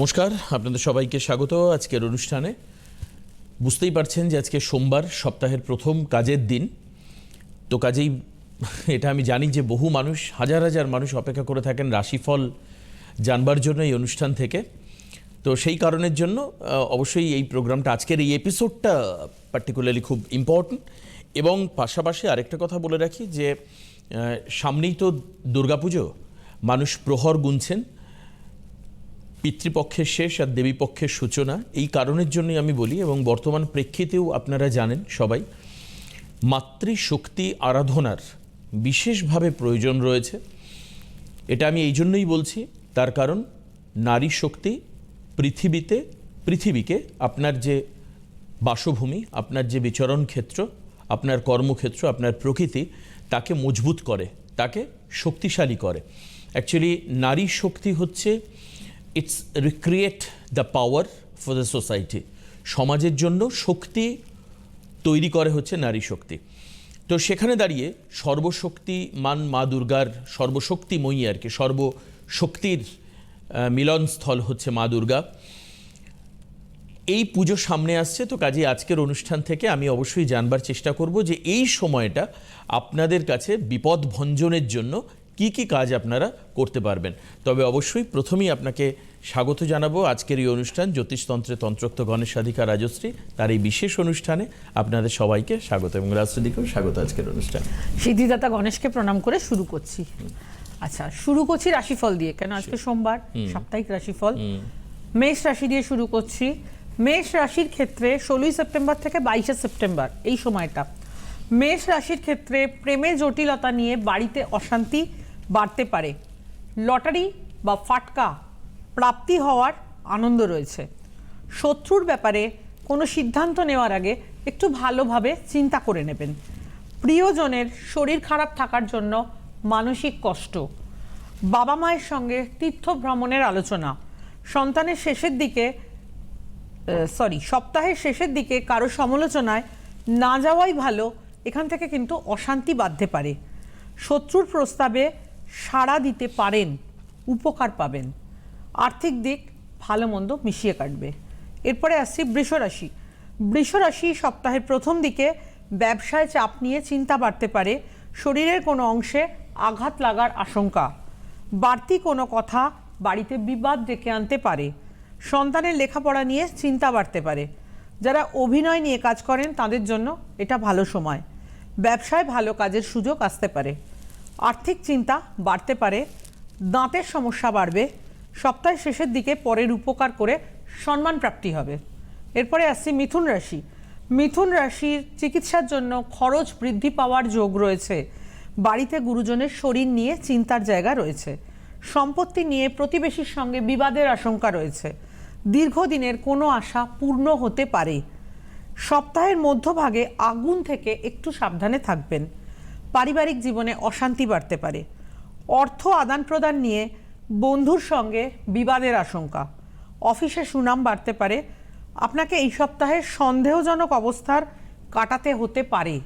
নমস্কার, আপনাদের সবাইকে স্বাগত আজকের অনুষ্ঠানে। বুঝতেই পারছেন যে আজকে সোমবার, সপ্তাহের প্রথম কাজের দিন। তো কাজেই এটা আমি জানি যে বহু মানুষ, হাজার হাজার মানুষ অপেক্ষা করে থাকেন রাশিফল জানবার জন্য এই অনুষ্ঠান থেকে। তো সেই কারণের জন্য অবশ্যই এই প্রোগ্রামটা, আজকের এই এপিসোডটা পার্টিকুলারলি খুব ইম্পর্ট্যান্ট এবং পাশাপাশি আরেকটা কথা বলে রাখি যে সামনেই তো দুর্গাপুজো। মানুষ প্রহর গুনছেন পিতৃপক্ষের শেষ আর দেবীপক্ষের সূচনা। এই কারণের জন্যই আমি বলি এবং বর্তমান প্রেক্ষিতেও আপনারা জানেন সবাই, মাতৃশক্তি আরাধনার বিশেষভাবে প্রয়োজন রয়েছে। এটা আমি এই জন্যই বলছি, তার কারণ নারী শক্তি পৃথিবীতে, পৃথিবীকে আপনার যে বাসভূমি, আপনার যে বিচরণ ক্ষেত্র, আপনার কর্মক্ষেত্র, আপনার প্রকৃতি, তাকে মজবুত করে, তাকে শক্তিশালী করে। অ্যাকচুয়ালি নারী শক্তি হচ্ছে it's recreate the power for the society সমাজের জন্য শক্তি তৈরি করে হচ্ছে নারী শক্তি। তো সেখানে দাঁড়িয়ে সর্বশক্তিমান মা দুর্গার সর্বশক্তিময়ী আর কি, সর্বশক্তির মিলনস্থল হচ্ছে মা দুর্গা। এই পুজো সামনে আসছে, তো কাজে আজকের অনুষ্ঠান থেকে আমি অবশ্যই জানবার চেষ্টা করব যে এই সময়টা আপনাদের কাছে বিপদ ভঞ্জনের জন্য কি কি কাজ আপনারা করতে পারবেন? তবে অবশ্যই প্রথমেই আপনাকে স্বাগত জানাব আজকের এই অনুষ্ঠান জ্যোতিষতন্ত্রে তন্ত্রোক্ত গণেশ সাধিকা রাজশ্রী। তার এই বিশেষ অনুষ্ঠানে আপনাদের সবাইকে স্বাগত এবং রাজশ্রীদিকেও স্বাগত আজকের অনুষ্ঠানে। সিদ্ধিদাতা গণেশকে প্রণাম করে শুরু করছি। আচ্ছা শুরু করছি রাশিফল দিয়ে। কেন? আজকে সোমবার সাপ্তাহিক রাশিফল। মেষ রাশি দিয়ে শুরু করছি। মেষ রাশির ক্ষেত্রে ষোলোই সেপ্টেম্বর থেকে বাইশে সেপ্টেম্বর এই সময়টা। মেষ রাশির ক্ষেত্রে প্রেমের জটিলতা নিয়ে বাড়িতে অশান্তি বাড়তে পারে। লটারি বা ফাটকা প্রাপ্তি হওয়ার আনন্দ রয়েছে। শত্রুর ব্যাপারে কোনো সিদ্ধান্ত নেওয়ার আগে একটু ভালোভাবে চিন্তা করে নেবেন। প্রিয়জনের শরীর খারাপ থাকার জন্য মানসিক কষ্ট। বাবা মায়ের সঙ্গে তীর্থ ভ্রমণের আলোচনা। সন্তানের শেষের দিকে সরি সপ্তাহের শেষের দিকে কারও সমালোচনায় না যাওয়াই ভালো। এখান থেকে কিন্তু অশান্তি বাঁধতে পারে। শত্রুর প্রস্তাবে সাড়া দিতে পারেন, উপকার পাবেন। আর্থিক দিক ভালো মন্দ মিশিয়ে কাটবে। এরপরে আসছি বৃষরাশি বৃষরাশি সপ্তাহের প্রথম দিকে ব্যবসায় চাপ নিয়ে চিন্তা বাড়তে পারে, শরীরের কোনো অংশে আঘাত লাগার আশঙ্কা। বাড়তি কোনো কথা বাড়িতে বিবাদ ডেকে আনতে পারে। সন্তানের লেখাপড়া নিয়ে চিন্তা বাড়তে পারে। যারা অভিনয় নিয়ে কাজ করেন, তাদের জন্য এটা ভালো সময়। ব্যবসায় ভালো কাজের সুযোগ আসতে পারে। আর্থিক চিন্তা বাড়তে পারে, দাঁতের সমস্যা বাড়বে, সপ্তাহের শেষের দিকে পরের উপকার করে সম্মান প্রাপ্তি হবে। এরপরে আসছি মিথুন রাশি। মিথুন রাশির চিকিৎসার জন্য খরচ বৃদ্ধি পাওয়ার যোগ রয়েছে। বাড়িতে গুরুজনের শরীর নিয়ে চিন্তার জায়গা রয়েছে। সম্পত্তি নিয়ে প্রতিবেশীর সঙ্গে বিবাদের আশঙ্কা রয়েছে। দীর্ঘদিনের কোনো আশা পূর্ণ হতে পারে। সপ্তাহের মধ্যভাগে আগুন থেকে একটু সাবধানে থাকবেন। পারিবারিক জীবনে অশান্তি বাড়তে পারে। অর্থ আদান প্রদান নিয়ে বন্ধুর সঙ্গে বিবাদের আশঙ্কা। অফিসে সুনাম বাড়তে পারে। আপনাকে এই সপ্তাহে সন্দেহজনক অবস্থার কাটাতে হতে পারে।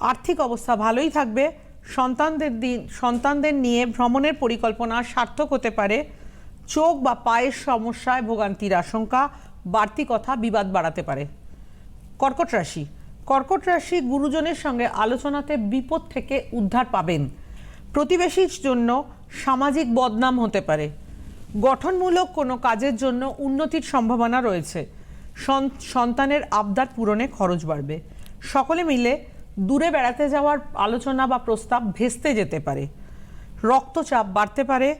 আর্থিক অবস্থা ভালোই থাকবে। সন্তানদের দিন, সন্তানদের নিয়ে ভ্রমণের পরিকল্পনা সার্থক হতে পারে। চোখ বা পায়ের সমস্যায় ভোগান্তির আশঙ্কা, বাড়তি কথা বিবাদ বাড়াতে পারে। কর্কট রাশি কর্কট রাশি গুরুজনের সঙ্গে আলোচনাতে বিপদ থেকে উদ্ধার পাবেন। প্রতিবেশীর জন্য সামাজিক বদনাম হতে পারে। গঠনমূলক কোনো কাজের জন্য উন্নতির সম্ভাবনা রয়েছে। সন্তানের আবদার পূরণে খরচ বাড়বে। সকলে মিলে দূরে বেড়াতে যাওয়ার আলোচনা বা প্রস্তাব ভেস্তে যেতে পারে। রক্তচাপ বাড়তে পারে।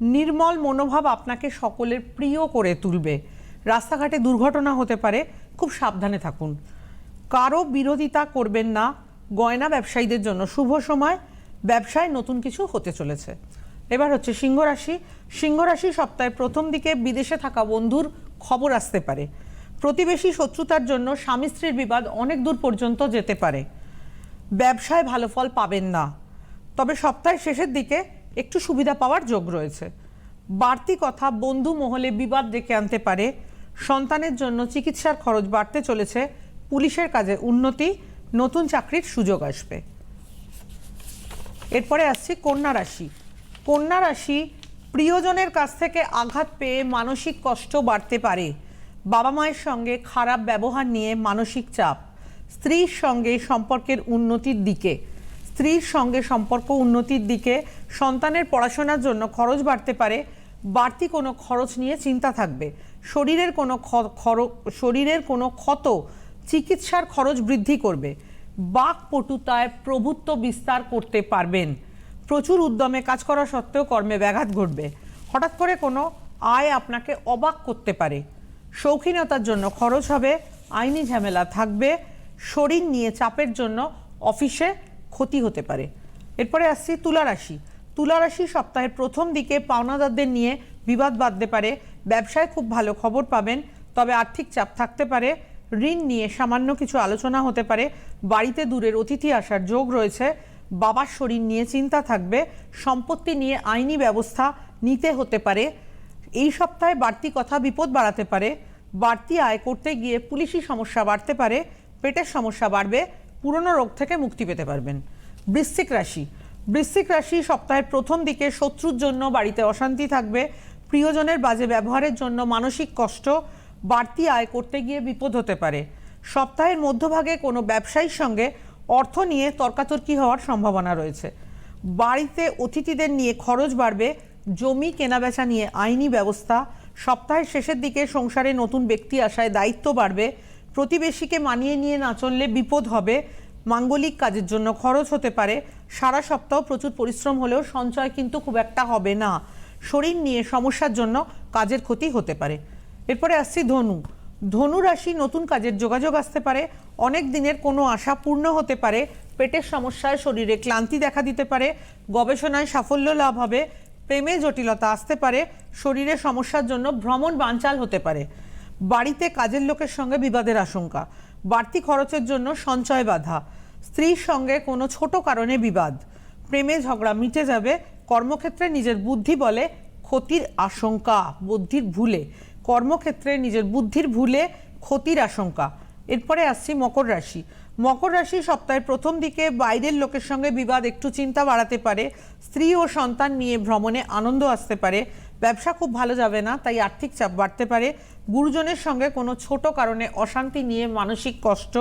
নির্মল মনোভাব আপনাকে সকলের প্রিয় করে তুলবে। রাস্তাঘাটে দুর্ঘটনা হতে পারে। খুব সাবধানে থাকুন। কারও বিরোধিতা করবেন না। গয়না ব্যবসায়ীদের জন্য শুভ সময়। ব্যবসায় নতুন কিছু হতে চলেছে। এবার হচ্ছে সিংহ রাশি। সিংহ রাশি সপ্তাহের প্রথম দিকে বিদেশে থাকা বন্ধুর খবর আসতে পারে। প্রতিবেশী শত্রুতার জন্য স্বামী স্ত্রীর বিবাদ অনেক দূর পর্যন্ত যেতে পারে। ব্যবসায় ভালো ফল পাবেন না। তবে সপ্তাহের শেষের দিকে একটু সুবিধা পাওয়ার যোগ রয়েছে। বাড়তি কথা বন্ধু মহলে বিবাদ ডেকে আনতে পারে। সন্তানের জন্য চিকিৎসার খরচ বাড়তে চলেছে। পুলিশের কাজে উন্নতি, নতুন চাকরির সুযোগ আসবে। এরপরে আসছি কন্যা রাশি। কন্যা রাশি প্রিয়জনের কাছ থেকে আঘাত পেয়ে মানসিক কষ্ট বাড়তে পারে। বাবা মায়ের সঙ্গে খারাপ ব্যবহার নিয়ে মানসিক চাপ। স্ত্রীর সঙ্গে সম্পর্কের উন্নতির দিকে। স্ত্রীর সঙ্গে সম্পর্ক উন্নতির দিকে সন্তানের পড়াশোনার জন্য খরচ বাড়তে পারে। বাড়তি কোনো খরচ নিয়ে চিন্তা থাকবে। শরীরের কোনো শরীরের কোনো ক্ষত চিকিৎসার খরচ বৃদ্ধি করবে। বাক পটুতায় প্রভুত্ব বিস্তার করতে পারবেন। প্রচুর উদ্যমে কাজ করা সত্ত্বেও কর্মে ব্যাঘাত ঘটবে। হঠাৎ করে কোনো আয় আপনাকে অবাক করতে পারে। শৌখিনতার জন্য খরচ হবে, আইনি ঝামেলা থাকবে, শরীর নিয়ে চাপের জন্য অফিসে ক্ষতি হতে পারে। এরপরে আসছি তুলা রাশি। তুলা রাশি সপ্তাহের প্রথম দিকে পাওনাদারদের নিয়ে বিবাদ বাঁধতে পারে। ব্যবসায় খুব ভালো খবর পাবেন, তবে আর্থিক চাপ থাকতে পারে। ঋণ নিয়ে সামান্য কিছু আলোচনা হতে পারে। বাড়িতে দূরের অতিথি আসার যোগ রয়েছে। বাবার শরীর নিয়ে চিন্তা থাকবে। সম্পত্তি নিয়ে আইনি ব্যবস্থা নিতে হতে পারে। এই সপ্তাহে বাড়তি কথা বিপদ বাড়াতে পারে। বাড়তি আয় করতে গিয়ে পুলিশি সমস্যা বাড়তে পারে। পেটের সমস্যা বাড়বে। পুরনো রোগ থেকে মুক্তি পেতে পারবেন। বৃশ্চিক রাশি। বৃশ্চিক রাশি সপ্তাহের প্রথম দিকে শত্রুর জন্য বাড়িতে অশান্তি থাকবে। প্রিয়জনের বাজে ব্যবহারের জন্য মানসিক কষ্ট। বাড়তি আয় করতে গিয়ে বিপদ হতে পারে। সপ্তাহের মধ্যভাগে কোনো ব্যবসায়ীর সঙ্গে অর্থ নিয়ে তর্কাতর্কি হওয়ার সম্ভাবনা রয়েছে। বাড়িতে অতিথিদের নিয়ে খরচ বাড়বে, জমি কেনাবেচা নিয়ে আইনি ব্যবস্থা, সপ্তাহের শেষের দিকে সংসারে নতুন ব্যক্তি আসায় দায়িত্ব বাড়বে, প্রতিবেশীকে মানিয়ে নিয়ে না চললে বিপদ হবে, মাঙ্গলিক কাজের জন্য খরচ হতে পারে। সারা সপ্তাহ প্রচুর পরিশ্রম হলেও সঞ্চয় কিন্তু খুব একটা হবে না। শরীর নিয়ে সমস্যার জন্য কাজের ক্ষতি হতে পারে। এরপরে আসছি ধনু। ধনু রাশি নতুন কাজের যোগাযোগ আসতে পারে, অনেক দিনের কোনো আশা পূর্ণ হতে পারে, পেটের সমস্যায় শরীরে ক্লান্তি দেখা দিতে পারে, গবেষণায় সাফল্য লাভ হবে, প্রেমে জটিলতা আসতে পারে, শরীরে সমস্যার জন্য ভ্রমণ বানচাল হতে পারে। বাড়িতে কাজের লোকের সঙ্গে বিবাদের আশঙ্কা, বাড়তি খরচের জন্য সঞ্চয় বাধা, স্ত্রীর সঙ্গে কোনো ছোট কারণে বিবাদ, প্রেমে ঝগড়া মিটে যাবে, কর্মক্ষেত্রে নিজের বুদ্ধি বলে ক্ষতির আশঙ্কা, বুদ্ধির ভুলে। কর্মক্ষেত্রে নিজের বুদ্ধির ভুলে ক্ষতির আশঙ্কা। এরপরে আসছি মকর রাশি। মকর রাশি সপ্তাহের প্রথম দিকে বাইরের লোকের সঙ্গে বিবাদ একটু চিন্তা বাড়াতে পারে। স্ত্রী ও সন্তান নিয়ে ভ্রমণে আনন্দ আসতে পারে। ব্যবসা খুব ভালো যাবে না, তাই আর্থিক চাপ বাড়তে পারে। গুরুজনের সঙ্গে কোনো ছোট কারণে অশান্তি নিয়ে মানসিক কষ্ট।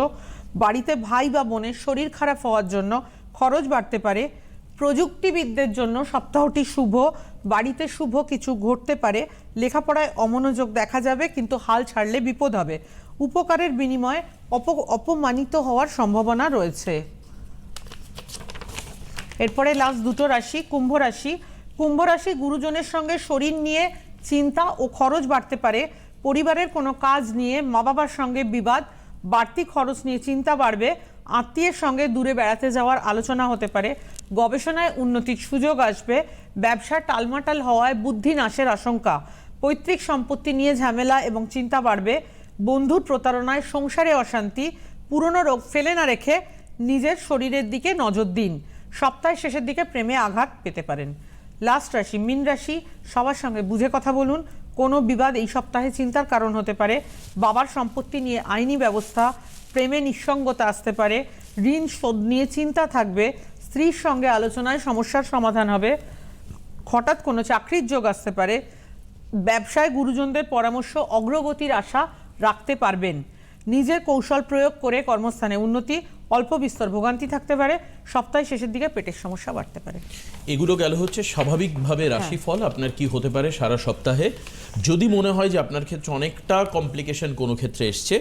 বাড়িতে ভাই বা বোনের শরীর খারাপ হওয়ার জন্য খরচ বাড়তে পারে। প্রযুক্তিবিদদের জন্য সপ্তাহটি শুভ। বাড়িতে শুভ কিছু ঘটতে পারে, লেখাপড়ায় অমনোযোগ দেখা যাবে, কিন্তু হাল ছাড়লে বিপদ হবে। উপকারের বিনিময়ে অপ, অপমানিত হওয়ার সম্ভাবনা রয়েছে। এরপরে লাস্ট দুটো রাশি, কুম্ভ রাশি। কুম্ভ রাশি গুরুজনের সঙ্গে শরীর নিয়ে চিন্তা ও খরচ বাড়তে পারে। পরিবারের কোনো কাজ নিয়ে মা বাবার সঙ্গে বিবাদ, বাড়তি খরচ নিয়ে চিন্তা বাড়বে। আত্মীয়ের সঙ্গে দূরে বেড়াতে যাওয়ার আলোচনা হতে পারে। গবেষণায় উন্নতির সুযোগ আসবে। ব্যবসা টালমাটাল হওয়ায় বুদ্ধি নাশের আশঙ্কা। পৈতৃক সম্পত্তি নিয়ে ঝামেলা এবং চিন্তা বাড়বে। বন্ধুর প্রতারণায় সংসারে অশান্তি। পুরনো রোগ ফেলে না রেখে নিজের শরীরের দিকে নজর দিন। সপ্তাহের শেষের দিকে প্রেমে আঘাত পেতে পারেন। লাস্ট রাশি, মিন রাশি, সবার সঙ্গে বুঝে কথা বলুন। কোনো বিবাদ এই সপ্তাহে চিন্তার কারণ হতে পারে। বাবার সম্পত্তি নিয়ে আইনি ব্যবস্থা প্রেমে নিঃসঙ্গতা আসতে পারে ঋণ শোধ নিয়ে চিন্তা থাকবে স্ত্রীর সঙ্গে আলোচনায় সমস্যার সমাধান হবে হঠাৎ কোনো চাকরির যোগ আসতে পারে ব্যবসায় গুরুজনদের পরামর্শ অগ্রগতির আশা রাখতে পারবেন। নিজের কৌশল প্রয়োগ করে কর্মস্থানে উন্নতি অল্প বিস্তর ভোগান্তি থাকতে পারে সপ্তাহের শেষের দিকে পেটের সমস্যা বাড়তে পারে। এগুলো গেল হচ্ছে স্বাভাবিকভাবে রাশিফল আপনার কি হতে পারে সারা সপ্তাহে? যদি মনে হয় যে আপনার ক্ষেত্রে অনেকটা কমপ্লিকেশন কোনো ক্ষেত্রে এসছে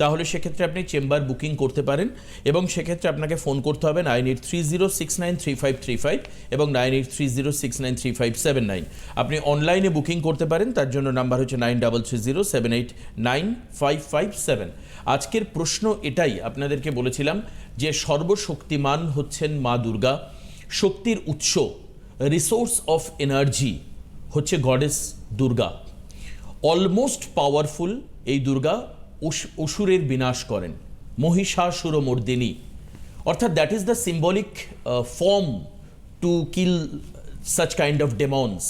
তাহলে সেক্ষেত্রে আপনি চেম্বার বুকিং করতে পারেন এবং সেক্ষেত্রে আপনাকে ফোন করতে হবে nine eight three zero six nine three five three five এবং nine eight three zero six nine three five seven nine. আপনি অনলাইনে বুকিং করতে পারেন, তার জন্য নাম্বার হচ্ছে nine double three zero seven eight nine five five seven. আজকের প্রশ্ন এটাই আপনাদেরকে বলেছিলাম যে সর্বশক্তিমান হচ্ছেন মা দুর্গা। শক্তির উৎস রিসোর্স অফ এনার্জি হচ্ছে গডেস দুর্গা। অলমোস্ট পাওয়ারফুল এই দুর্গা অসুরের বিনাশ করেন। মহিষাসুরমর্দিনী। অর্থাৎ that is the symbolic form to kill such kind of demons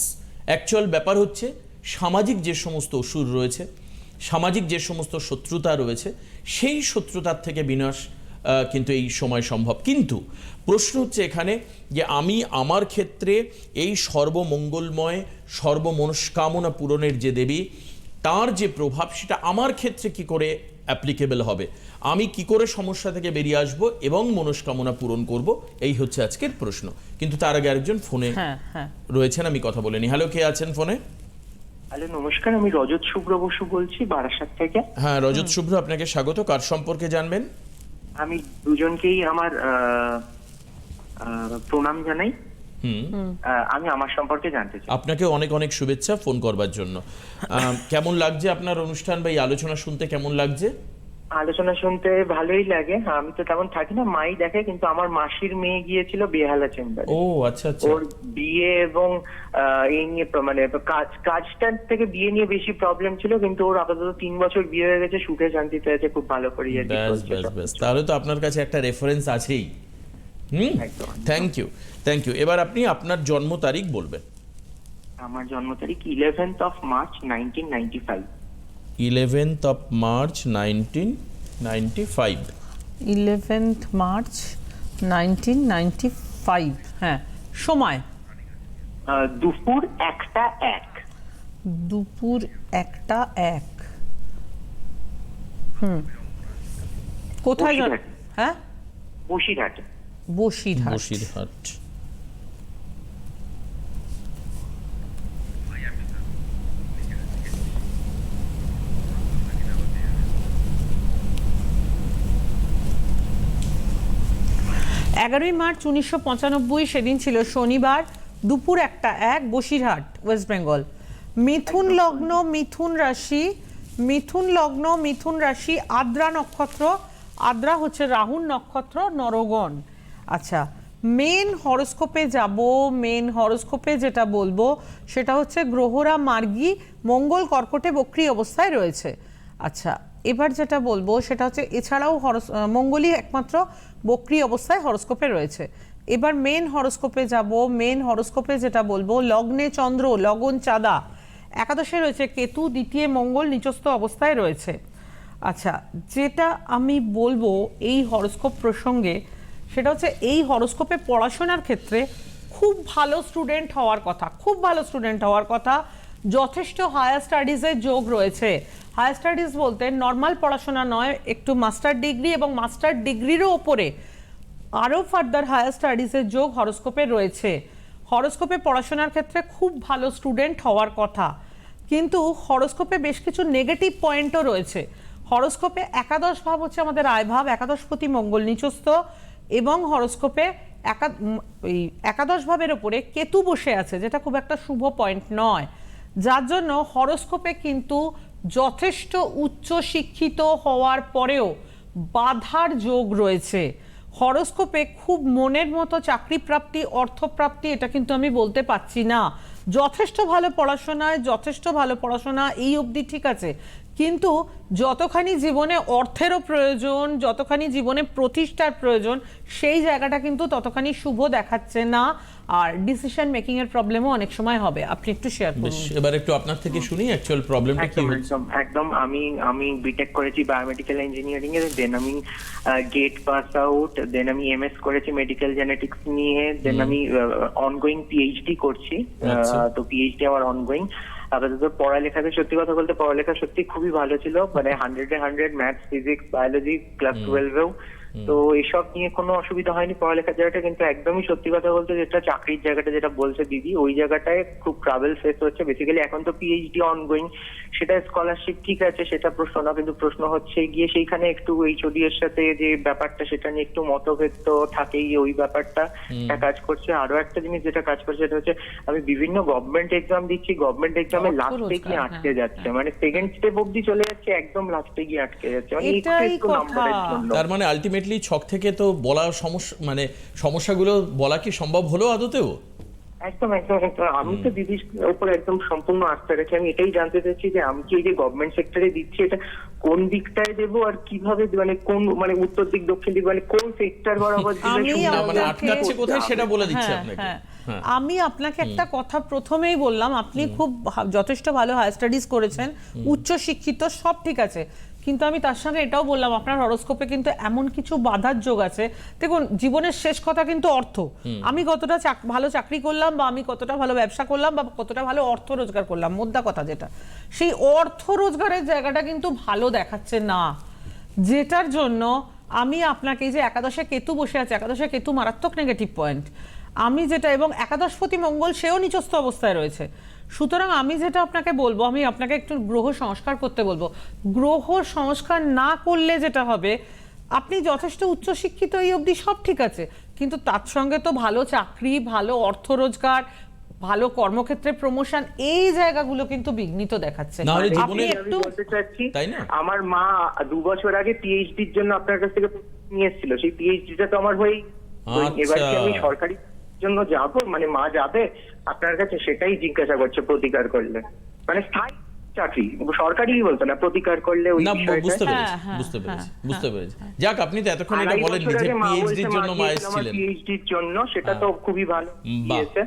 actual ব্যাপার হচ্ছে, সামাজিক যে সমস্ত অসুর রয়েছে, সামাজিক যে সমস্ত শত্রুতা রয়েছে, সেই শত্রুতার থেকে বিনাশ কিন্তু এই সময় সম্ভব। কিন্তু প্রশ্ন হচ্ছে এখানে যে আমি আমার ক্ষেত্রে এই সর্বমঙ্গলময়, সর্বমনস্কামনা পূরণের যে দেবী তার যে প্রভাব সেটা আমার ক্ষেত্রে কি করে অ্যাপ্লিকেবল হবে? আমি কি করে সমস্যা থেকে বেরিয়ে আসব এবং মনস্কামনা পূরণ করব? এই হচ্ছে আজকের প্রশ্ন। কিন্তু তার আগে আরেকজন ফোনে হ্যাঁ হ্যাঁ। রয়েছেন আমি কথা বলে নি হ্যালো কে আছেন ফোনে? হ্যালো নমস্কার আমি রজত শুভ্র বসু বলছি বারাসাত থেকে। হ্যাঁ রজত শুভ্র আপনাকে স্বাগত। কার সম্পর্কে জানবেন? আমি দুজনকেই আমার প্রণাম জানাই। আমি আমার সম্পর্কে জানতে চাই। আপনাকে অনেক অনেক শুভেচ্ছা ফোন করবার জন্য। আহ, কেমন লাগছে আপনার অনুষ্ঠান বা এই আলোচনা শুনতে? কেমন লাগছে? আলোচনা শুনতে ভালোই লাগে। আমি তো তেমন থাকি না মাই দেখে কিন্তু আমার মাসির মেয়ে গিয়েছিল বেহালা চেম্বার। ও আচ্ছা আচ্ছা। ওর বিয়ে এবং আহ, এই নিয়ে মানে কাজ কাজটার থেকে বিয়ে নিয়ে বেশি প্রবলেম ছিল কিন্তু ওর আপাতত তিন বছর বিয়ে হয়ে গেছে সুখে শান্তিতে আছে খুব ভালো করে। ব্যাস তাহলে তো আপনার কাছে একটা রেফারেন্স আছেই। হুম? একদম। থ্যাংক ইউ থ্যাংক ইউ এবার আপনি আপনার জন্ম তারিখ বলবেন। আমার জন্ম তারিখ eleventh of March nineteen ninety five eleventh of March nineteen ninety five eleventh March nineteen ninety five হ্যাঁ সময়। দুপুর একটা এক। দুপুর একটা এক। হুম। কোথায়। হ্যাঁ? বসিরহাটে বসিরহাট বসিরহাট এগারোই মার্চ উনিশশো পঁচানব্বই সেদিন ছিল শনিবার দুপুর একটা এক, বসিরহাট, ওয়েস্ট বেঙ্গল। মিথুন লগ্ন, মিথুন রাশি, মিথুন লগ্ন, মিথুন রাশি, আদ্রা নক্ষত্র, আদ্রা হচ্ছে রাহুল নক্ষত্র, নরগণ। আচ্ছা মেন হরস্কোপে যাব মেন হরস্কোপে যেটা বলব, সেটা হচ্ছে গ্রহরা, মার্গী, মঙ্গল, কর্কটে, বক্রি অবস্থায় রয়েছে। আচ্ছা এবার যেটা বলব সেটা হচ্ছে এছাড়াও হরস মঙ্গলই একমাত্র বক্রি অবস্থায় হরস্কোপে রয়েছে। এবার মেন হরস্কোপে যাব মেন হরস্কোপে যেটা বলব, লগ্নে চন্দ্র, লগন চাঁদা। একাদশে রয়েছে কেতু, দ্বিতীয় মঙ্গল নিচস্থ অবস্থায় রয়েছে। আচ্ছা যেটা আমি বলব এই হরস্কোপ প্রসঙ্গে, সেটা হচ্ছে এই হরস্কোপে পড়াশোনার ক্ষেত্রে খুব ভালো স্টুডেন্ট হওয়ার কথা, খুব ভালো স্টুডেন্ট হওয়ার কথা। যথেষ্ট হায়ার স্টাডিজের যোগ রয়েছে। হায়ার স্টাডিজ বলতে নর্মাল পড়াশোনা নয়, একটু মাস্টার ডিগ্রি এবং মাস্টার ডিগ্রিরও ওপরে আরও ফার্দার হায়ার স্টাডিজের যোগ হরোস্কোপে রয়েছে। হরোস্কোপে পড়াশোনার ক্ষেত্রে খুব ভালো স্টুডেন্ট হওয়ার কথা। কিন্তু হরোস্কোপে বেশ কিছু নেগেটিভ পয়েন্টও রয়েছে। হরোস্কোপে একাদশ ভাব হচ্ছে আমাদের আয়ভাব একাদশপতি মঙ্গল নিচস্থ এবং হরোস্কোপে একা একাদশ ভাবের ওপরে কেতু বসে আছে, যেটা খুব একটা শুভ পয়েন্ট নয়। যার জন্য হরস্কোপে কিন্তু যথেষ্ট উচ্চ শিক্ষিত হওয়ার পরেও বাধার যোগ রয়েছে। হরস্কোপে খুব মনের মতো চাকরি প্রাপ্তি অর্থপ্রাপ্তি এটা কিন্তু আমি বলতে পারছি না। যথেষ্ট ভালো পড়াশোনায়, যথেষ্ট ভালো পড়াশোনা এই অবধি ঠিক আছে। কিন্তু যতখানি জীবনে অর্থেরও প্রয়োজন, যতখানি জীবনে প্রতিষ্ঠার প্রয়োজন, সেই জায়গাটা কিন্তু ততখানি শুভ দেখাচ্ছে না। আর ডিসিশন মেকিং এর প্রবলেমও অনেক সময় হবে। আপনি একটু শেয়ার বেশ করুন এবার একটু আপনার থেকে শুনি অ্যাকচুয়াল প্রবলেমটা কি একদম একদম। আমি আমি বিটেক করেছি বায়োমেডিক্যাল ইঞ্জিনিয়ারিং এ দেন আমি গেট পাস আউট দেন আমি এমএস করেছি মেডিকেল জেনেটিক্স নিয়ে দেন আমি অনগোয়িং পিএইচডি করছি। আচ্ছা। আহ, তো পিএইচডি আমার অনগোয়িং আপাতত পড়ালেখাতে সত্যি কথা বলতে পড়ালেখা সত্যি খুবই ভালো ছিল। মানে হান্ড্রেড এ hundred maths physics biology class টুয়েলভেও তো এসব নিয়ে কোনো অসুবিধা হয়নি। পড়ালেখার জায়গাটা কিন্তু একদমই সত্যি কথা বলতে যেটা চাকরির জায়গাটা যেটা বলছে দিদি ওই জায়গাটায় খুব ট্রাভেল ফেস হচ্ছে। বেসিক্যালি এখন তো পিএইচডি অনগোয়িং সেটা স্কলারশিপ ঠিক আছে সেটা প্রশ্ন না কিন্তু প্রশ্ন হচ্ছে গিয়ে সেইখানে একটু এইচওডি এর সাথে যে ব্যাপারটা সেটা নিয়ে একটু মতভেদ তো থাকেই ওই ব্যাপারটা। একটা কাজ করছে আরও একটা জিনিস যেটা কাজ করছে সেটা হচ্ছে আমি বিভিন্ন গভর্নমেন্ট এক্সাম দিচ্ছি গভর্নমেন্ট এক্সামে লাস্টে গিয়ে হ্যাঁ, আটকে যাচ্ছে। মানে সেকেন্ড স্টেপ অবধি চলে যাচ্ছে একদম লাস্টে গিয়ে আটকে যাচ্ছে। মানে একটু এটাই একটু কথা। নাম্বারের জন্য। তার মানে আলটিমেটলি ছক থেকে তো বলা সমস্যা মানে সমস্যাগুলো বলা কি সম্ভব হলো আদতেও? একদম একদম একদম। আমি তো দিদির উপর একদম সম্পূর্ণ আস্থা রাখি আমি এটাই জানতে চাচ্ছি যে আমি কি এই যে গভর্নমেন্ট সেক্টরে দিচ্ছি এটা কোন দিকটায় দেবো আর কীভাবে মানে কোন মানে উত্তর দিক দক্ষিণ দিক মানে কোন সেক্টর বরাবর মানে আটকাচ্ছে কোথায় সেটা বলে দিচ্ছে হ্যাঁ, আপনাকে। হ্যাঁ। হ্যাঁ। আমি আপনাকে একটা কথা প্রথমেই বললাম আপনি খুব যথেষ্ট ভালো হায়ার স্টাডিজ করেছেন উচ্চ শিক্ষিত সব ঠিক আছে কিন্তু আমি তার সঙ্গে এটাও বললাম আপনার হরোস্কোপে কিন্তু এমন কিছু বাধার যোগ আছে। দেখুন জীবনের শেষ কথা কিন্তু অর্থ। আমি কতটা ভালো চাকরি করলাম বা আমি কতটা ভালো ব্যবসা করলাম বা কতটা ভালো অর্থ রোজগার করলাম মোদ্দা কথা যেটা। সেই অর্থ রোজগারের জায়গাটা কিন্তু ভালো দেখাচ্ছে না। যেটার জন্য আমি আপনাকে যে একাদশে কেতু বসে আছে একাদশে কেতু মারাত্মক নেগেটিভ পয়েন্ট আমি যেটা এবং একাদশপতি মঙ্গল সেও নিচস্থ অবস্থায় রয়েছে। সুতরাং আমি যেটা আপনাকে বলব আমি আপনাকে একটু গ্রহ সংস্কার করতে বলব। গ্রহ সংস্কার না করলে যেটা হবে আপনি যথেষ্ট উচ্চশিক্ষিত এই অবধি সব ঠিক আছে। কিন্তু তার সঙ্গে তো ভালো চাকরি ভালো অর্থ রোজগার ভালো কর্মক্ষেত্রে প্রমোশন এই জায়গাগুলো কিন্তু বিঘ্নিত দেখাচ্ছে? আমার মা দু বছর আগে পিএইচডির জন্য আপনার কাছ থেকে নিয়ে এসেছিল। সেই পিএইচডিটা তো আমার হয়েই। আচ্ছা। এবার কি আমি সরকারি জন্য যাব মানে মা যাবে আপনার কাছে সেটাই জিজ্ঞাসা করছে প্রতিকার করলে। মানে স্থায়ী চাকরি সরকারি বলতো না প্রতিকার করলে ওই বুঝতে পেরেছি হ্যাঁ, বুঝতে পেরেছি বুঝতে পেরেছি। যাক আপনি তো এতক্ষণ এটা বলেন যে আগে মা জন্য মা মা গিয়েছিল আমার জন্য? সেটা তো খুবই ভালো দিয়েছে।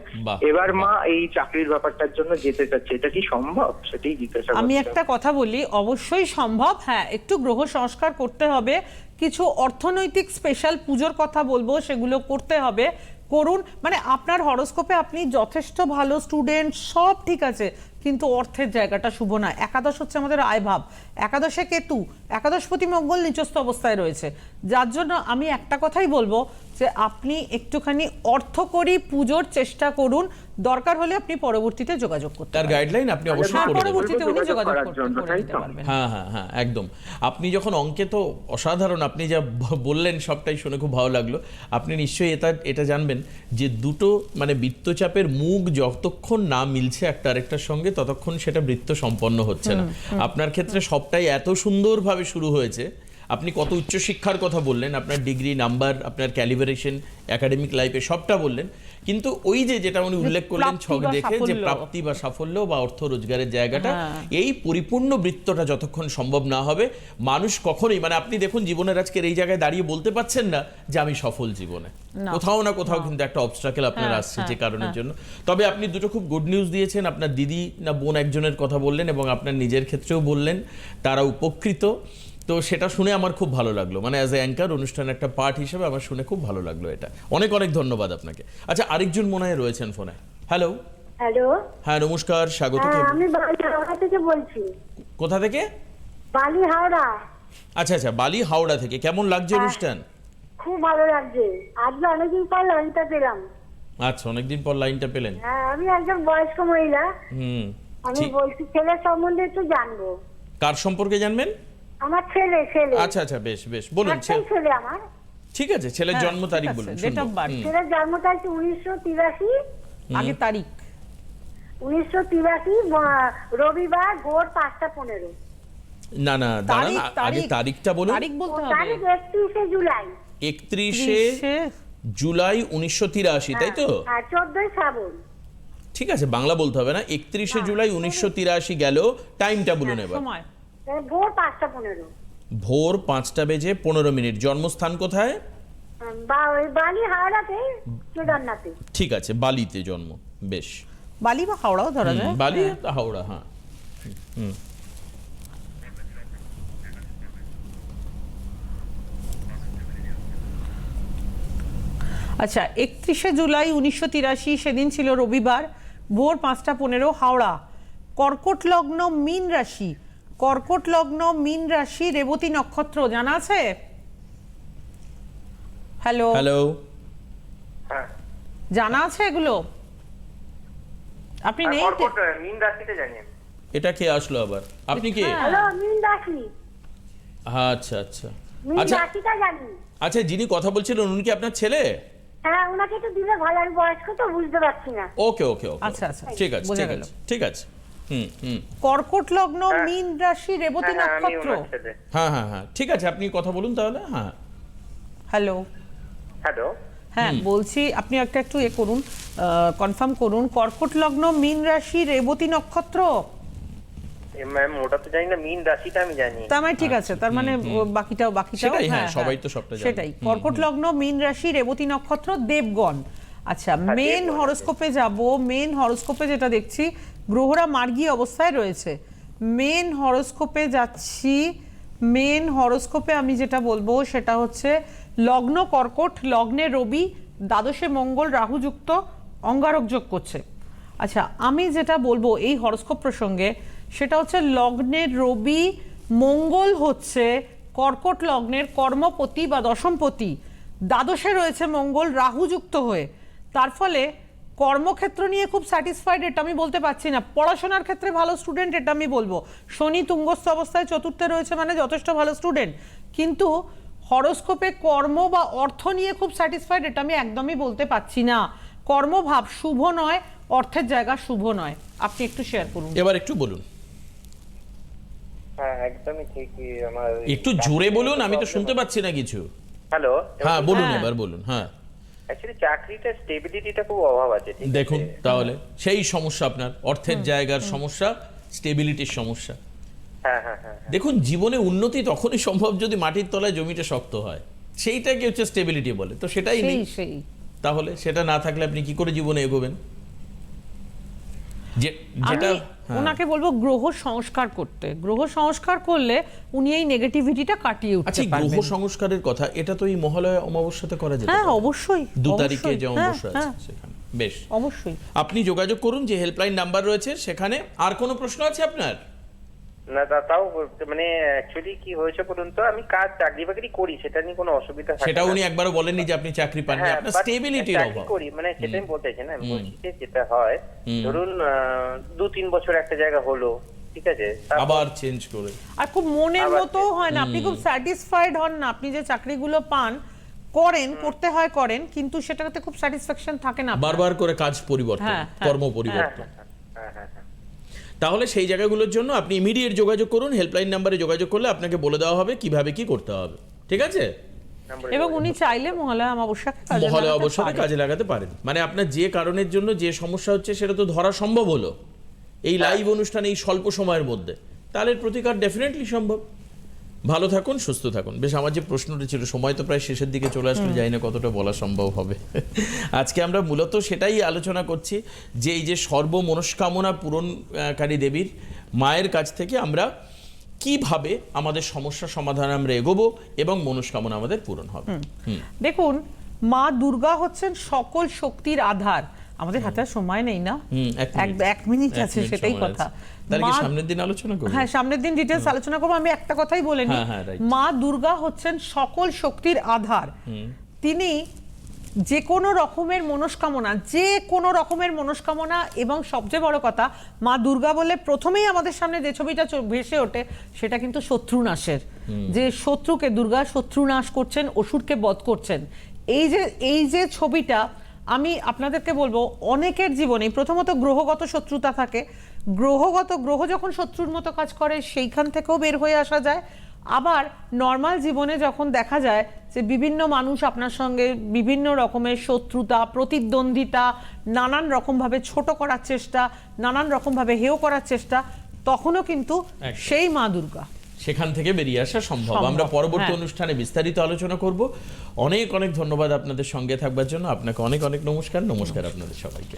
এবার মা এই চাকরির ব্যাপারটার জন্য যেতে চাচ্ছে এটা কি সম্ভব? সেটাই জিজ্ঞাসা আমি একটা কথা বলি অবশ্যই সম্ভব হ্যাঁ একটু গ্রহ সংস্কার করতে হবে কিছু অর্থনৈতিক স্পেশাল পুজোর কথা বলব সেগুলো করতে হবে করুন। মানে আপনার হরস্কোপে আপনি যথেষ্ট ভালো স্টুডেন্ট সব ঠিক আছে। কিন্তু অর্থের জায়গাটা শুভ না। একাদশ হচ্ছে আমাদের আয়ভাব। একাদশে কেতু একাদশপতি মঙ্গল নিচস্থ অবস্থায় রয়েছে। যার জন্য আমি একটা কথাই বলব যে আপনি একটুখানি অর্থ করি পুজোর চেষ্টা করুন। দরকার হলে আপনি পরবর্তীতে যোগাযোগ করতে তার গাইডলাইন আপনি অবশ্যই হ্যাঁ, করে পরবর্তীতে উনি যোগাযোগ করতে-? পারবেন। হ্যাঁ হ্যাঁ হ্যাঁ একদম। আপনি যখন অঙ্কে তো অসাধারণ আপনি যা বললেন সবটাই শুনে খুব ভালো লাগল। আপনি নিশ্চয়ই এটা এটা জানবেন যে দুটো মানে বৃত্তচাপের মুখ যতক্ষণ না মিলছে একটা আরেকটার সঙ্গে ততক্ষণ সেটা বৃত্ত সম্পন্ন হচ্ছে না। আপনার ক্ষেত্রে সবটাই এত সুন্দরভাবে শুরু হয়েছে। আপনি কত উচ্চশিক্ষার কথা বললেন আপনার ডিগ্রি নাম্বার আপনার ক্যালিবারেশন একাডেমিক লাইফে সবটা বললেন। কিন্তু ওই যে যেটা উনি উল্লেখ করলেন ছক দেখে যে। প্রাপ্তি বা সাফল্য বা অর্থ রোজগারের জায়গাটা হ্যাঁ। এই পরিপূর্ণ বৃত্তটা যতক্ষণ সম্ভব না হবে মানুষ কখনোই মানে আপনি দেখুন জীবনের আজকের এই জায়গায় দাঁড়িয়ে বলতে পারছেন না যে আমি সফল জীবনে। কোথাও না কোথাও কিন্তু একটা অবস্ট্রাকেল আপনার হ্যাঁ, আসছে যে হ্যাঁ, কারণের জন্য। তবে আপনি দুটো খুব গুড নিউজ দিয়েছেন আপনার দিদি না বোন একজনের কথা বললেন এবং আপনার নিজের ক্ষেত্রেও বললেন তারা উপকৃত। তো সেটা শুনে আমার খুব ভালো লাগল। মানে অ্যাজ এ অ্যাঙ্কার অনুষ্ঠানের একটা পার্ট হিসেবে আমার শুনে খুব ভালো লাগল এটা। অনেক অনেক ধন্যবাদ আপনাকে। আচ্ছা আরেকজন মনে হয় রয়েছেন ফোনে হ্যালো হ্যালো হ্যাঁ নমস্কার স্বাগত হ্যাঁ আমি হাওড়া থেকে বলছি। কোথা থেকে? বালি হাওড়া আচ্ছা আচ্ছা বালি হাওড়া থেকে। কেমন লাগছে হ্যাঁ। অনুষ্ঠান? খুব ভালো লাগছে। আজকে অনেকদিন পর লাইনটা পেলাম। আচ্ছা অনেকদিন পর লাইনটা পেলেন। হ্যাঁ আমি একজন বয়স্ক মহিলা। হুম আমি বলছি ছেলের সম্বন্ধে একটু জানব। কার সম্পর্কে জানবেন? আমার ছেলে ছেলে। আচ্ছা আচ্ছা বেশ বেশ। বলুন একটাই ছে- ছেলে আমার? ঠিক আছে ছেলের হ্যাঁ, জন্ম তারিখ বলুন of birth। হুম, ছেলের জন্ম তারিখ উনিশশো তিরাশি। আগে তারিখ। উনিশশো তিরাশি রবিবার ভোর পাঁচটা পনেরো। না না দাঁড়ান তারিখ, আগে তারিখটা বলুন। তারিখ বলতে হবে। তারিখ একত্রিশে জুলাই। একত্রিশে ত্রিশে- জুলাই উনিশশো তিরাশি তাই তো? হ্যাঁ চোদ্দই শ্রাবণ। ঠিক আছে বাংলা বলতে হবে না। একত্রিশে জুলাই উনিশশো তিরাশি গেল। টাইমটা বলুন এবার। সময়। ভোর পাঁচটা পনেরো। ভোর পাঁচটা বেজে পনেরো মিনিট। জন্মস্থান কোথায়? হ্যাঁ, বালি হাওড়াতে কেদারনাথে। ঠিক আছে বালিতে জন্ম বেশ। বালি বা হাওড়াও ধরা যায়। বালি হাওড়া হ্যাঁ। হুম। আচ্ছা একত্রিশে জুলাই উনিশশো তিরাশি সেদিন ছিল রবিবার ভোর পাঁচটা পনেরো হাওড়া। কর্কট লগ্ন মীন রাশি। কর্কট লগ্ন মীন রাশি রেবতী নক্ষত্র জানা আছে? হ্যালো হ্যালো হ্যাঁ। জানা আছে এগুলো? আপনি নেই কর্কট মিন রাশিতে জানি এটা কে আসলো আবার? আপনি কে? হ্যাঁ। হ্যালো মিন রাশি। আচ্ছা আচ্ছা। মিন আচ্ছা। রাশিটা জানি। আচ্ছা যিনি কথা বলছিলেন উনি কি আপনার ছেলে? হ্যাঁ ওনাকে একটু দিলে ভালো আমি বয়স্ক তো বুঝতে পারছি না। ওকে ওকে ওকে। আচ্ছা, আচ্ছা, ঠিক আছে বোঝা ঠিক আছে ঠিক আছে। কর্কট লগ্ন মীন রাশি রেবতী হ্যাঁ, হ্যাঁ, নক্ষত্র। হ্যাঁ হ্যাঁ হ্যাঁ। ঠিক আছে আপনি কথা বলুন তাহলে হ্যাঁ হ্যালো। হ্যালো। হ্যাঁ বলছি আপনি একটা একটু এ করুন কনফার্ম করুন কর্কট লগ্ন মীন রাশি রেবতী নক্ষত্র? ম্যাম ওটা তো জানি না মিন রাশিটা আমি জানি। তার মানে ঠিক আছে তার মানে বাকিটাও বাকিটাও হ্যাঁ, সবাই তো সবটা জানে। সেটাই। কর্কট লগ্ন মীন রাশি রেবতী নক্ষত্র দেবগণ। আচ্ছা মেন হরোস্কোপে যাব মেন হরোস্কোপে যেটা দেখছি গ্রহরা মার্গী অবস্থায় রয়েছে। মেন হরোস্কোপে যাচ্ছি মেন হরোস্কোপে আমি যেটা বলব সেটা হচ্ছে লগ্ন কর্কট লগ্নে রবি দ্বাদশে মঙ্গল রাহুযুক্ত অঙ্গারক যোগ করছে। আচ্ছা আমি যেটা বলব এই হরস্কোপ প্রসঙ্গে সেটা হচ্ছে লগ্নের রবি মঙ্গল হচ্ছে কর্কট লগ্নের কর্মপতি বা দশমপতি। দ্বাদশে রয়েছে মঙ্গল রাহুযুক্ত হয়ে। তার ফলে কর্মক্ষেত্র নিয়ে খুব স্যাটিসফাইড এটা আমি বলতে পারছি না। পড়াশোনার ক্ষেত্রে ভালো স্টুডেন্ট এটা আমি বলব। শনি তুঙ্গস্থ অবস্থায় চতুর্থে রয়েছে মানে যথেষ্ট ভালো স্টুডেন্ট কিন্তু হরস্কোপে কর্ম বা অর্থ নিয়ে খুব স্যাটিসফাইড এটা আমি একদমই বলতে পারছি না। কর্মভাব শুভ নয় অর্থের জায়গা শুভ নয়। আপনি একটু শেয়ার করুন। এবার একটু বলুন। হ্যাঁ একদমই ঠিকই আমার একটু জোরে বলুন আমি তো শুনতে পাচ্ছি না কিছু। হ্যালো হ্যাঁ বলুন হ্যাঁ। এবার বলুন হ্যাঁ। চাকরিটা স্টেবিলিটিটা খুব অভাব আছে দেখুন তাহলে সেই সমস্যা আপনার অর্থের জায়গার সমস্যা স্টেবিলিটির সমস্যা। হ্যাঁ হ্যাঁ হ্যাঁ দেখুন জীবনে উন্নতি তখনই সম্ভব যদি মাটির তলায় জমিটা শক্ত হয়। সেইটাকে হচ্ছে স্টেবিলিটি বলে। তো সেটাই নেই। তাহলে সেটা না থাকলে আপনি কি করে জীবনে এগোবেন? যে যেটা। ওনাকে বলব গ্রহ সংস্কার করতে। গ্রহ সংস্কার করলে উনি এই নেগেটিভিটিটা কাটিয়ে উঠতে আচ্ছা গ্রহ সংস্কারের কথা এটা তো এই মহালয়া অমাবস্যাতে করা যেতে হ্যাঁ অবশ্যই দু তারিখে যে হ্যাঁ, অমাবস্যা আছে হ্যাঁ, সেখানে। বেশ। অবশ্যই। আপনি যোগাযোগ করুন যে হেল্পলাইন নাম্বার রয়েছে সেখানে। আর কোনো প্রশ্ন আছে আপনার? না তা- তাও মানে অ্যাকচুয়ালি কি হয়েছে বলুন তো আমি কাজ চাকরি বাকরি করি সেটা নিয়ে কোনো অসুবিধা সেটা উনি একবারও বলেননি যে আপনি চাকরি পাননি। হ্যাঁ, আপনার স্টেবিলিটির অভাব। করি মানে সেটা আমি বলতে চাইছি না আমি বলছি যে যেটা হয় ধরুন দু তিন বছর একটা জায়গা হলো ঠিক আছে? আবার চেঞ্জ করে। আর খুব মনের মতো হয় না আপনি খুব স্যাটিসফাইড হন না আপনি যে চাকরিগুলো পান করেন করতে হয় করেন কিন্তু সেটাতে খুব স্যাটিসফ্যাকশন থাকে না বারবার করে কাজ পরিবর্তন হ্যাঁ, হ্যাঁ, কর্ম পরিবর্তন। হ্যাঁ হ্যাঁ। তাহলে সেই জায়গাগুলোর জন্য আপনি ইমিডিয়েট যোগাযোগ করুন হেল্পলাইন নাম্বারে যোগাযোগ করলে আপনাকে বলে দেওয়া হবে কীভাবে কি করতে হবে। ঠিক আছে? এবং উনি চাইলে মহালয়া অমাবস্যাকে কাজে মহালয়া অবশ্যই কাজে লাগাতে পারেন। মানে আপনার যে কারণের জন্য যে সমস্যা হচ্ছে সেটা তো ধরা সম্ভব হলো। এই লাইভ অনুষ্ঠানে এই স্বল্প সময়ের মধ্যে। তাহলে প্রতিকার ডেফিনেটলি সম্ভব। ভালো থাকুন সুস্থ থাকুন। বেশ আমার যে প্রশ্নটা ছিল সময় তো প্রায় শেষের দিকে চলে আসলে জানি না কতটা বলা সম্ভব হবে। আজকে আমরা মূলত সেটাই আলোচনা করছি যে এই যে সর্বমনস্কামনা পূরণকারী দেবীর মায়ের কাছ থেকে আমরা কীভাবে আমাদের সমস্যা সমাধান আমরা এগোবো এবং মনস্কামনা আমাদের পূরণ হবে। দেখুন মা দুর্গা হচ্ছেন সকল শক্তির আধার। আমাদের হাতে আর সময় নেই না। এক মিনিট। আছে সেটাই কথা। আছে। তাহলে কি মা- সামনের দিন আলোচনা করব? হ্যাঁ সামনের দিন আলোচনা করব। আমি একটা কথাই বলে নিই। হ্যাঁ, হ্যাঁ. মা দুর্গা হচ্ছেন সকল শক্তির আধার। তিনি যে কোনো রকমের মনস্কামনা যে কোনো রকমের মনস্কামনা এবং সবচেয়ে বড় কথা মা দুর্গা বলে প্রথমেই আমাদের সামনে যে ছবিটা ভেসে ওঠে সেটা কিন্তু শত্রু নাশের যে শত্রুকে দুর্গা শত্রু নাশ করছেন অসুরকে বধ করছেন। এই যে এই যে ছবিটা আমি আপনাদেরকে বলব অনেকের জীবনে প্রথমত গ্রহগত শত্রুতা থাকে গ্রহগত গ্রহ যখন শত্রুর মতো কাজ করে সেইখান থেকেও বের হয়ে আসা যায়। আবার নর্মাল জীবনে যখন দেখা যায় যে বিভিন্ন মানুষ আপনার সঙ্গে বিভিন্ন রকমের শত্রুতা প্রতিদ্বন্দ্বিতা নানান রকমভাবে ছোট করার চেষ্টা নানান রকমভাবে হেয় করার চেষ্টা তখনও কিন্তু সেই মা দুর্গা। সেখান থেকে বেরিয়ে আসা সম্ভব। আমরা পরবর্তী হ্যাঁ। অনুষ্ঠানে বিস্তারিত আলোচনা করব। অনেক অনেক ধন্যবাদ আপনাদের সঙ্গে থাকবার জন্য। আপনাকে অনেক অনেক নমস্কার। নমস্কার আপনাদের সবাইকে।